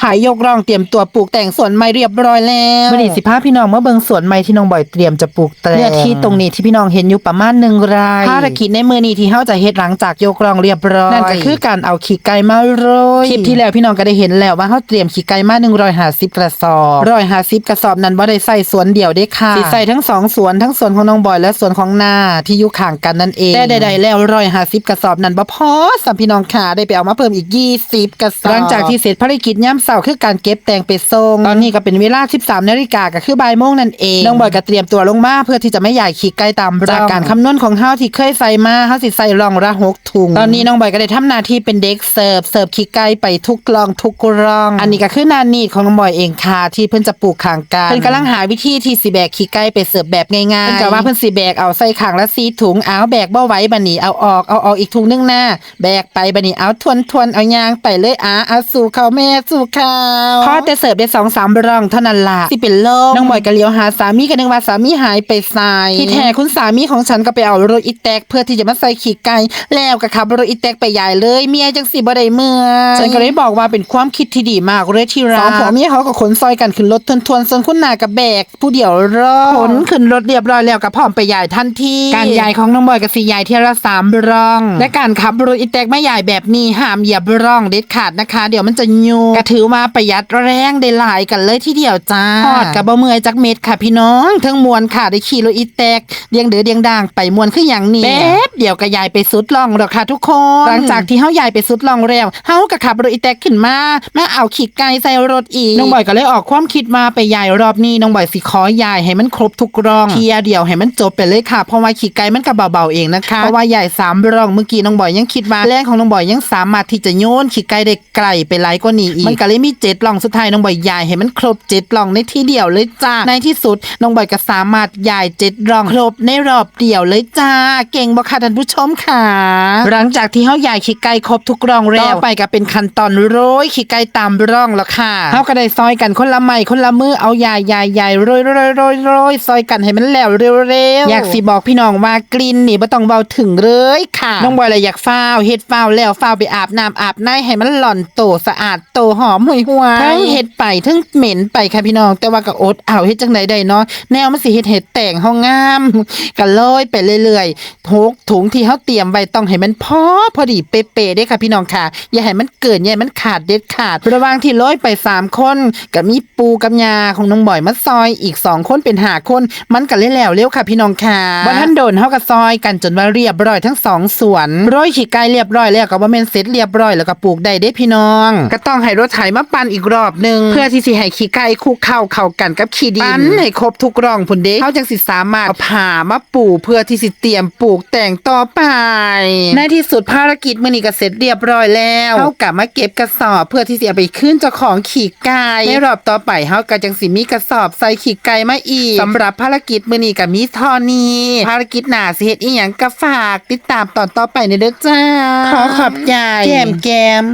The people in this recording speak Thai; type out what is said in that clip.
ถ่ายยกร่องเตรียมตัวปลูกแต่งสวนไม้เรียบร้อยแล้ววันนี้สิพาพี่น้องมาเบิ่งสวนไม้ที่น้องบอยเตรียมจะปลูกแต่เนื้อที่ตรงนี้ที่พี่น้องเห็นอยู่ประมาณหนึ่งไร่ภารกิจในมือนี้ที่เฮาจะเฮ็ดหลังจากยกร่องเรียบร้อยนั่นก็คือการเอาขี้ไก่มาโรยคลิปที่แล้วพี่น้องก็ได้เห็นแล้วว่าเฮาเตรียมขี้ไก่มา150กระสอบ150กระสอบนั้นบ่ได้ใส่สวนเดียวเด้ค่ะสิใส่ทั้งสองสวนทั้งสวนของน้องบอยและสวนของนาที่อยู่ข้างกันนั่นเองแต่ใดๆแล้ว150กระสอบนั้นบ่พอสำพี่น้องขาได้ไปเอามาเพิ่มอีก20กระสอบหลังจากที่เสร็จภารกิจย่ำเสาร์คือการเก็บแตงไปส่งตอนนี้ก็เป็นเวลา 13นาฬิกาก็คือบ่ายโมงนั่นเองน้องบอยก็เตรียมตัวลงมาเพื่อที่จะไม่ใหญ่ขี้ไก่ตามร่องจากการคำนวณของเฮาที่เคยใส่มาเฮาสิใส่ร่องละหกถุงตอนนี้น้องบอยก็ได้ทำหน้าที่เป็นเด็กเสิร์ฟเสิร์ฟขี้ไก่ไปทุกกล่องทุกร่อง อันนี้ก็คือหนานีดของน้องบอยเองค่ะที่เพิ่นจะปลูกข้างกันเพิ่นกำลังหาวิธีที่สิแบกขี้ไก่ไปเสิร์ฟแบบง่ายๆเพิ่นก็ว่าเพิ่นสิแบกเอาใส่ข้างละสีถุงเอาแบกบ่ไหวบัดนี้เอาออกเอาออกอีกถุงนึงหน้า แบกไปบัดนี้เอาทวนทวนๆเอายางไปเลยอะเอาสู่เขาแม่สู่เขาพอแต่เสิร์ฟได้สองสามร่องเท่านั้นล่ะสิเป็นโลมน้องบอยก็เลี้ยวหาสามีก็นึกว่าสามีหายไปไสที่แท้คุณสามีของฉันก็ไปเอารถอีแตกเพื่อที่จะมาใส่ขี้ไก่แล้วก็ขับรถอีแตกไปใหญ่เลยเมียจังสิบ่ได้เมื่อยฉันก็เลยบอกว่าเป็นความคิดที่ดีมากเลยที่รักสองผัวเมียเขาก็ขนซอยกันขึ้นรถทวนทวนๆส่วนคุณนากับแบก ผู้เดียวรอขนขึ้นรถเรียบร้อยแล้วก็พร้อมไปใหญ่ทันทีการใหญ่ของน้องบอยกับสีใหญ่เที่ยวละสามร่อง และการขับรถอีแตกไม่ใหญ่แบบนี้ห้ามเหยียบร่องเด็ดขาดนะคะ เดี๋ยวมันจะยูก็ถือว่าประหยัดแรงได้หลายกันเลยทีเดียวจ้าทอดกับบ่เมื่อยจักเม็ดค่ะพี่น้องเทั้งมวนค่ะได้ขี่รถอีแตกเดียงเดือเดียงด่างไปมวนขึ้นอย่างนี้แป๊บเดี๋ยวก็ยายไปสุดล่องแล้วค่ะทุกคน หลังจากที่เฮายายไปสุดล่องแล้วเฮาก็ขับรถอีแตกขึ้นมามาเอาขี่ไก่ใส่รถอีกน้องบอยก็เลยออกความคิดมาไปยายรอบนี้น้องบอยสิขอยายให้มันครบทุกร่องเทียเดียวให้มันจบไปเลยค่ะเพราะว่าขี่ไก่มันก็เบาๆเองนะคะเพราะว่ายายสามร่องเมื่อกี้น้องบอยยังคิดว่าแรงของน้องบอยยังสามารถที่จะโยนขี่ไก่ได้ไกลไปหลายกว่านี้อีกมันก็เลยมีเจ็ดร่องสุดท้ายน้องบอยยายให้มันครบเจ็ดร่องในที่เดียวเลยจ้าในที่สุดน้องบอยก็สามารถยายเจ็ดร่องครบในรอบเดียวเลยจ้า เก่งบ่ค่ะท่านผู้ชมค่ะ หลังจากที่เฮายายขี้ไก่ครบทุกร่องแล้วต่อไปก็เป็นขั้นตอนโรยขี้ไก่ตามร่องแล้วค่ะเฮาก็ได้ซอยกันคนละไม้คนละมือเอายายยายยายโรยโรยโรยโรยซอยกันให้มันแล้วเร็วๆอยากสิบอกพี่น้องว่ากลิ่นนี่บ่ต้องเบาถึงเลยค่ะน้องบอยเลยอยากฟ้าวเฮ็ดฟ้าวแล้วฟ้าวไปอาบน้ำอาบในให้มันหล่อนโตสะอาดโตหอมห่วยหวยทั้งเฮ็ดไปทั้งเหม็นไปค่ะพี่น้อง แต่ว่าก็อดเอาเฮ็ดจังไดได้เนาะแนวมันสิเฮ็ดเฮ็ดแต่งห้องงามก็โรยไปเรื่อยๆทุกถุงที่เฮาเตรียมไว้ต้องให้มันพอพอดีเป๊ะๆเด้ค่ะพี่น้องค่ะ อย่าให้มันเกินอย่าให้มันขาดเด็ดขาด ระหว่างที่โรยไปสามคนก็มีปูกับยาของน้องบ่อยมาซอยอีกสองคนเป็นห้าคนมันก็เลยแล้วเร็วค่ะพี่น้องค่ะบ่ทันโดนเฮาก็ซอยกันจนว่าเรียบร้อยทั้งสองสวนโรยขี้ไก่เรียบร้อยแล้วก็บ่แม่นเสร็จเรียบร้อยแล้วก็ปลูกได้เด้พี่น้อง ก็ต้องให้รถไถมาปั่นอีกรอบหนึงเพื่อที่สิให้ขี้ไก่คลุกเข้าเข้ากันกับขี้ดินปั่นให้ครบทุกร่องพุ่นเด้เฮาจังสิสามารถเอาผ่ามาปูเพื่อที่สิเตรียมปลูกแต่งต่อไป ในที่สุดภารกิจมื้อนี้ก็เสร็จเรียบร้อยแล้วเฮากลับมาเก็บกระสอบเพื่อที่สิเอาไปขึ้นเจ้าของขี้ไก่ในรอบต่อไปเฮาก็จังสิมีกระสอบใส่ขี้ไก่มาอีกสำหรับภารกิจมื้อนี้ก็มีเท่อนี้ ภารกิจหน้าสิเฮ็ดอีหยังก็ฝากติดตามตอนต่อไปในเด้อจ้าขอขอบใจแก้มแก้ม